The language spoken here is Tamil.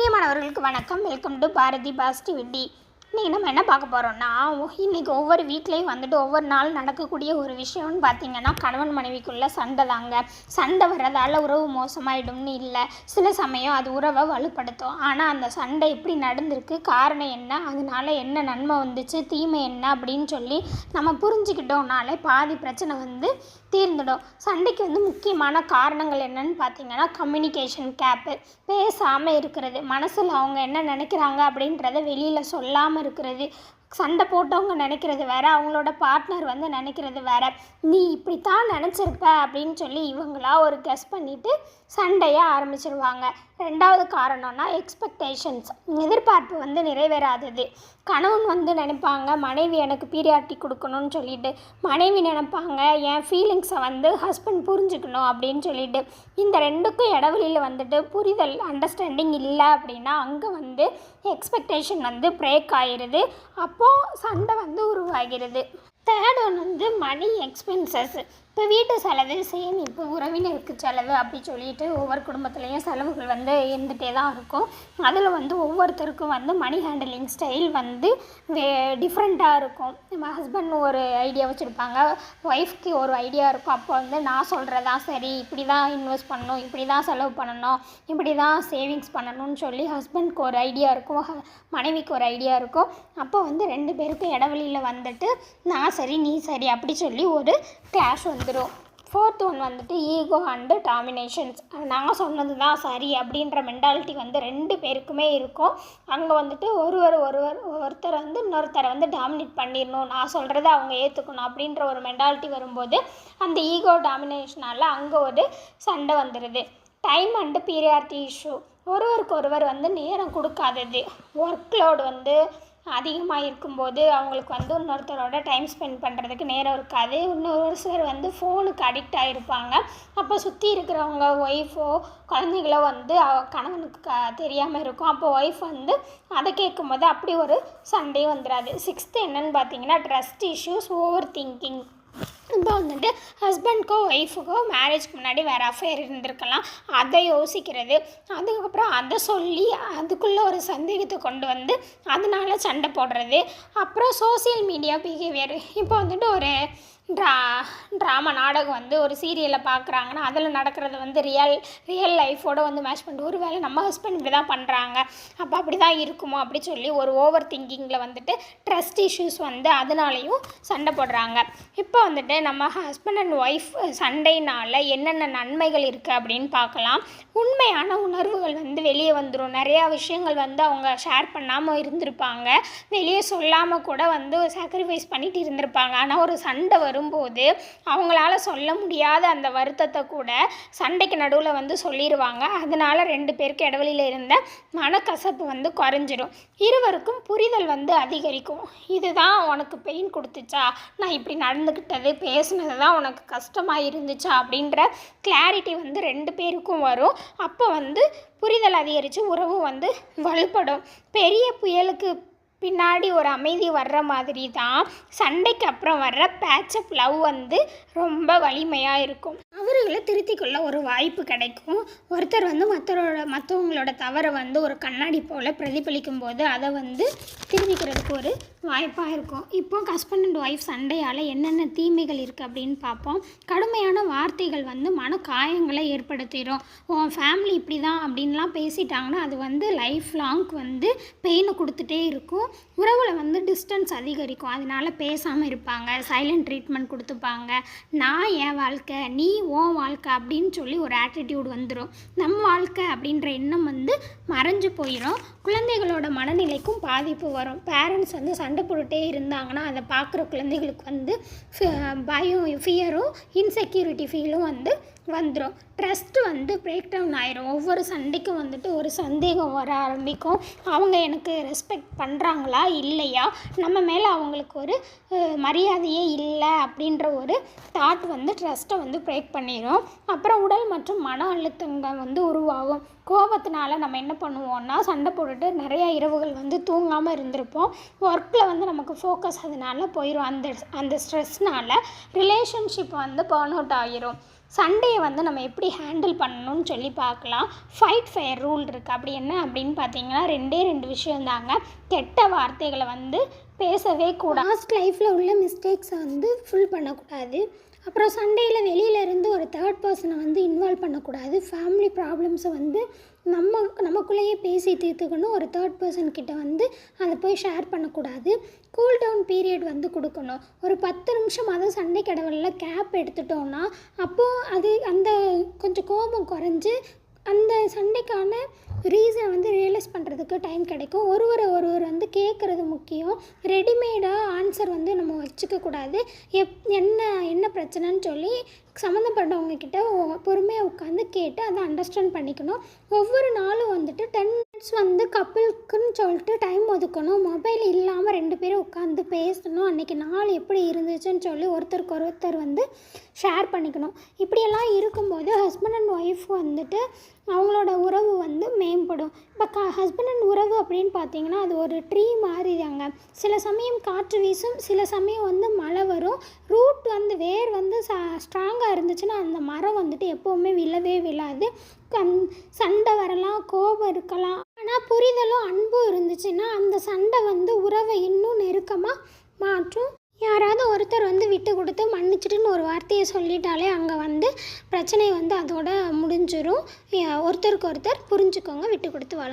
பிரியமானவர்களுக்கு வணக்கம். வெல்கம் டு பாரதி பாசிட்டிவிட்டி இன்றைக்கி நம்ம என்ன பார்க்க போகிறோம்னா இன்றைக்கி ஒவ்வொரு வீட்லேயும் வந்துட்டு ஒவ்வொரு நாள் நடக்கக்கூடிய ஒரு விஷயம்னு பார்த்திங்கன்னா கணவன் மனைவிக்குள்ளே சண்டை தாங்க. சண்டை வர்றதால உறவு மோசமாயிடும்னு இல்லை. சில சமயம் அது உறவை வலுப்படுத்தும். ஆனால் அந்த சண்டை எப்படி நடந்திருக்கு காரணம் என்ன அதனால என்ன நன்மை வந்துச்சு தீமை என்ன அப்படின்னு சொல்லி நம்ம புரிஞ்சுக்கிட்டோம்னாலே பாதி பிரச்சனை வந்து தீர்ந்துடும். சண்டைக்கு வந்து முக்கியமான காரணங்கள் என்னன்னு பார்த்தீங்கன்னா கம்யூனிகேஷன் கேப்பு பேசாமல் இருக்கிறது. மனசில் அவங்க என்ன நினைக்கிறாங்க அப்படின்றத வெளியில் சொல்லாமல் இருக்கிறது. சண்டை போட்டவங்க நினைக்கிறது வேற அவங்களோட பார்ட்னர் வந்து நினைக்கிறது வேற. நீ இப்படித்தான் நினச்சிருப்ப அப்படின்னு சொல்லி இவங்களா ஒரு கெஸ் பண்ணிவிட்டு சண்டையை ஆரம்பிச்சிருவாங்க. ரெண்டாவது காரணம்னா எக்ஸ்பெக்டேஷன்ஸ் எதிர்பார்ப்பு வந்து நிறைவேறாதது. கணவன் வந்து நினைப்பாங்க மனைவி எனக்கு பீரியாட்டி கொடுக்கணும்னு சொல்லிட்டு. மனைவி நினைப்பாங்க என் ஃபீலிங்ஸை வந்து ஹஸ்பண்ட் புரிஞ்சுக்கணும் அப்படின்னு சொல்லிட்டு. இந்த ரெண்டுக்கும் இடைவெளியில் வந்துட்டு புரிதல் அண்டர்ஸ்டாண்டிங் இல்லை அப்படின்னா அங்கே வந்து எக்ஸ்பெக்டேஷன் வந்து பிரேக் அப் அப்போது சண்டை வந்து உருவாகிறது. தேர்ட் ஒன் வந்து மணி எக்ஸ்பென்சஸ் இப்போ வீட்டு செலவு சேமிப்பு உறவினருக்கு செலவு அப்படி சொல்லிட்டு ஒவ்வொரு குடும்பத்துலேயும் செலவுகள் வந்து இருந்துகிட்டே தான் இருக்கும். அதில் வந்து ஒவ்வொருத்தருக்கும் வந்து மணி ஹேண்டலிங் ஸ்டைல் வந்து வே டிஃப்ரெண்ட்டாக இருக்கும். நம்ம ஹஸ்பண்ட் ஒரு ஐடியா வச்சுருப்பாங்க. ஒய்ஃப்க்கு ஒரு ஐடியா இருக்கும். அப்போ வந்து நான் சொல்கிறதா சரி இப்படி தான் இன்வெஸ்ட் பண்ணணும் இப்படி தான் செலவு பண்ணணும் இப்படி தான் சேவிங்ஸ் பண்ணணும்னு சொல்லி ஹஸ்பண்ட்க்கு ஒரு ஐடியா இருக்கும். மனைவிக்கு ஒரு ஐடியா இருக்கும். அப்போ வந்து ரெண்டு பேருக்கும் இடைவெளியில் வந்துட்டு நான் சரி நீ சரி அப்படி சொல்லி ஒரு கிளாஷ் வந்துடும் ஃபோர்த் ஒன் வந்துட்டு ஈகோ அண்டு டாமினேஷன்ஸ் நான் சொன்னது தான் சரி அப்படின்ற மென்டாலிட்டி வந்து ரெண்டு பேருக்குமே இருக்கும். அங்கே வந்துட்டு ஒருவர் ஒருவர் ஒருத்தர் வந்து இன்னொருத்தரை வந்து டாமினேட் பண்ணிடணும். நான் சொல்கிறத அவங்க ஏற்றுக்கணும் அப்படின்ற ஒரு மென்டாலிட்டி வரும்போது அந்த ஈகோ டாமினேஷனால் அங்கே ஒரு சண்டை வந்துடுது டைம் அண்டு பீரியாரிட்டி இஷ்யூ ஒருவருக்கு ஒருவர் வந்து நேரம் கொடுக்காதது. ஒர்க் லோடு வந்து அதிகமாக இருக்கும்போது அவங்களுக்கு வந்து இன்னொருத்தரோட டைம் ஸ்பெண்ட் பண்ணுறதுக்கு நேரம் இருக்காது. இன்னொரு சிலர் வந்து ஃபோனுக்கு அடிக்ட் ஆகிருப்பாங்க அப்போ சுற்றி இருக்கிறவங்க ஒய்ஃபோ குழந்தைங்களோ வந்து கணவனுக்கு க தெரியாமல் இருக்கும். அப்போ ஒய்ஃப் வந்து அதை கேட்கும்போது அப்படி ஒரு சண்டே வந்துடாது சிக்ஸ்த்து என்னன்னு பார்த்தீங்கன்னா ட்ரஸ்ட் இஷ்யூஸ் ஓவர் திங்கிங் இப்போ வந்துட்டு ஹஸ்பண்ட்க்கோ ஒய்ஃபுக்கோ மேரேஜ்க்கு முன்னாடி வேறு அஃபேர் இருந்திருக்கலாம். அதை யோசிக்கிறது. அதுக்கப்புறம் அதை சொல்லி அதுக்குள்ளே ஒரு சந்தேகத்தை கொண்டு வந்து அதனால சண்டை போடுறது. அப்புறம் சோசியல் மீடியா பிஹேவியர் இப்போ வந்துட்டு ஒரு ட்ரா ட்ராமா நாடகம் வந்து ஒரு சீரியலை பார்க்குறாங்கன்னா அதில் நடக்கிறது வந்து ரியல் ரியல் லைஃபோட வந்து மேட்ச் பண்ணிட்டு ஒரு வேளை நம்ம ஹஸ்பண்ட் இப்படி தான் பண்ணுறாங்க அப்போ அப்படி தான் இருக்குமோ அப்படி சொல்லி ஒரு ஓவர் திங்கிங்கில் வந்துட்டு ட்ரஸ்ட் இஷ்யூஸ் வந்து அதனாலையும் சண்டை போடுறாங்க. இப்போ வந்துட்டு நம்ம ஹஸ்பண்ட் அண்ட் ஒய்ஃப் சண்டைனால் என்னென்ன நன்மைகள் இருக்குது அப்படின்னு பார்க்கலாம். உண்மையான உணர்வுகள் வந்து வெளியே வந்துடும் நிறையா விஷயங்கள் வந்து அவங்க ஷேர் பண்ணாமல் இருந்திருப்பாங்க. வெளியே சொல்லாமல் கூட வந்து சாக்ரிஃபைஸ் பண்ணிட்டு இருந்திருப்பாங்க. ஆனால் ஒரு சண்டை வரும். வரும்போது அவங்களால சொல்ல முடியாத அந்த வருத்தத்தை கூட சண்டைக்கு நடுவில் வந்து சொல்லிடுவாங்க அதனால ரெண்டு பேருக்கு இடைவெளியில் இருந்த மனக்கசப்பு வந்து குறைஞ்சிரும். இருவருக்கும் புரிதல் வந்து அதிகரிக்கும். இதுதான் உனக்கு பெயின் கொடுத்துச்சா? நான் இப்படி நடந்துக்கிட்டது பேசுனது தான் உனக்கு கஷ்டமாக இருந்துச்சா? அப்படின்ற கிளாரிட்டி வந்து ரெண்டு பேருக்கும் வரும். அப்போ வந்து புரிதல் அதிகரித்து உறவு வந்து வலுப்படும். பெரிய புயலுக்கு பின்னாடி ஒரு அமைதி வர்ற மாதிரி தான் சண்டைக்கு அப்புறம் வர்ற பேட்சப் லவ் வந்து ரொம்ப வலிமையாக இருக்கும். அவர்களை திருத்திக் கொள்ள ஒரு வாய்ப்பு கிடைக்கும். ஒருத்தர் வந்து மற்றவரோட மற்றவங்களோட தவறை வந்து ஒரு கண்ணாடி போல் பிரதிபலிக்கும் போது அதை வந்து திருத்திக்கிறதுக்கு ஒரு வாய்ப்பாக இருக்கும். இப்போ ஹஸ்பண்ட் அண்ட் ஒய்ஃப் சண்டையால் என்னென்ன தீமைகள் இருக்குது அப்படின்னு பார்ப்போம். கடுமையான வார்த்தைகள் வந்து மன காயங்களை ஏற்படுத்திடும் உன் ஃபேமிலி இப்படி தான் அப்படின்லாம் பேசிட்டாங்கன்னா அது வந்து லைஃப் லாங் வந்து பெயினை கொடுத்துட்டே இருக்கும். உறவில் வந்து டிஸ்டன்ஸ் அதிகரிக்கும். அதனால பேசாமல் இருப்பாங்க. சைலண்ட் ட்ரீட்மெண்ட் கொடுத்துப்பாங்க. நான் என் வாழ்க்கை நீ ஓன் வாழ்க்கை அப்படின்னு சொல்லி ஒரு ஆட்டிடியூட் வந்துடும் நம்ம வாழ்க்கை அப்படின்ற எண்ணம் வந்து மறைஞ்சு போயிடும் குழந்தைகளோட மனநிலைக்கும் பாதிப்பு வரும். பேரண்ட்ஸ் வந்து சண்டை போட்டுகிட்டே இருந்தாங்கன்னா அதை பார்க்குற குழந்தைகளுக்கு வந்து பயம் ஃபியரும் இன்செக்யூரிட்டி ஃபீலும் வந்து வந்துடும் ட்ரஸ்ட் வந்து பிரேக் டவுன் ஆயிரும். ஒவ்வொரு சண்டைக்கும் வந்துட்டு ஒரு சந்தேகம் வர ஆரம்பிக்கும். அவங்க எனக்கு ரெஸ்பெக்ட் பண்ணுறாங்களா இல்லையா? நம்ம மேலே அவங்களுக்கு ஒரு மரியாதையே இல்லை அப்படின்ற ஒரு தாட் வந்து ட்ரஸ்ட்டை வந்து பிரேக் பண்ணிடும் அப்புறம் உடல் மற்றும் மன அழுத்தங்கள் வந்து உருவாகும். கோபத்தினால நம்ம என்ன பண்ணுவோம்னா சண்டை போட்டுட்டு நிறையா இரவுகள் வந்து தூங்காமல் இருந்திருப்போம். ஒர்க்கில் வந்து நமக்கு ஃபோக்கஸ் அதனால போயிடும் அந்த அந்த ஸ்ட்ரெஸ்னால் ரிலேஷன்ஷிப் வந்து பேர்ன் அவுட் ஆகிரும் சண்டையை வந்து நம்ம எப்படி ஹேண்டில் பண்ணணும்னு சொல்லி பார்க்கலாம். ஃபைட் ஃபயர் ரூல் இருக்குது அப்படி என்ன அப்படின்னு பார்த்தீங்கன்னா ரெண்டே ரெண்டு விஷயந்தாங்க கெட்ட வார்த்தைகளை வந்து பேசவே கூடாது. லாஸ்ட் லைஃப்பில் உள்ள மிஸ்டேக்ஸை வந்து ஃபுல் பண்ணக்கூடாது. அப்புறம் சண்டேயில் வெளியில இருந்து ஒரு தேர்ட் பர்சனை வந்து இன்வால்வ் பண்ணக்கூடாது. ஃபேமிலி ப்ராப்ளம்ஸை வந்து நம்ம நமக்குள்ளேயே பேசி தீர்த்துக்கணும். ஒரு தேர்ட் பர்சன் கிட்ட வந்து அதை போய் ஷேர் பண்ணக்கூடாது. கூல் டவுன் பீரியட் வந்து கொடுக்கணும். ஒரு பத்து நிமிஷம் அதுவும் சண்டை கடவுளில் கேப் எடுத்துட்டோம்னா அப்போது அது அந்த கொஞ்சம் கோபம் குறைஞ்சி அந்த சண்டைக்கான ரீசனை வந்து ரியலைஸ் பண்ணுறதுக்கு டைம் கிடைக்கும். ஒருவரை ஒருவர் வந்து கேட்குறது முக்கியம். ரெடிமேடாக ஆன்சர் வந்து நம்ம வச்சுக்கக்கூடாது எப் என்ன என்ன பிரச்சனைன்னு சொல்லி சம்மந்தப்பட்டவங்கக்கிட்ட பொறுமையாக உட்காந்து கேட்டு அதை அண்டர்ஸ்டாண்ட் பண்ணிக்கணும். ஒவ்வொரு நாளும் வந்துட்டு டென் மினிட்ஸ் வந்து கப்பிள்க்குன்னு சொல்லிட்டு டைம் ஒதுக்கணும். மொபைல் இல்லாமல் ரெண்டு பேரும் உட்காந்து பேசணும். அன்றைக்கி நாள் எப்படி இருந்துச்சுன்னு சொல்லி ஒருத்தருக்கு ஒருத்தர் வந்து ஷேர் பண்ணிக்கணும். இப்படியெல்லாம் இருக்கும்போது ஹஸ்பண்ட் அண்ட் ஒய்ஃப் வந்துட்டு அவங்களோட உறவு வந்து மேம்படும். இப்போ க ஹஸ்பண்ட் அண்ட் உறவு அப்படின்னு பார்த்தீங்கன்னா அது ஒரு ட்ரீ மாதிரி தாங்க. சில சமயம் காற்று வீசும் சில சமயம் வந்து மழை வரும். ரூட் வந்து வேர் வந்து ச ஸ்ட்ராங்காக இருந்துச்சுன்னா அந்த மரம் வந்துட்டு எப்போவுமே விழவே விழாது. கண் சண்டை வரலாம் கோபம் இருக்கலாம். ஆனால் புரிதலும் அன்பும் இருந்துச்சுன்னா அந்த சண்டை வந்து உறவை இன்னும் நெருக்கமாக மாற்றும். யாராவது ஒருத்தர் வந்து விட்டு கொடுத்து மன்னிச்சிட்டுன்னு ஒரு வார்த்தையை சொல்லிட்டாலே அங்கே வந்து பிரச்சனை வந்து அதோட முடிஞ்சிடும் ஒருத்தருக்கு ஒருத்தர் புரிஞ்சுக்கோங்க விட்டு கொடுத்து வாழுங்க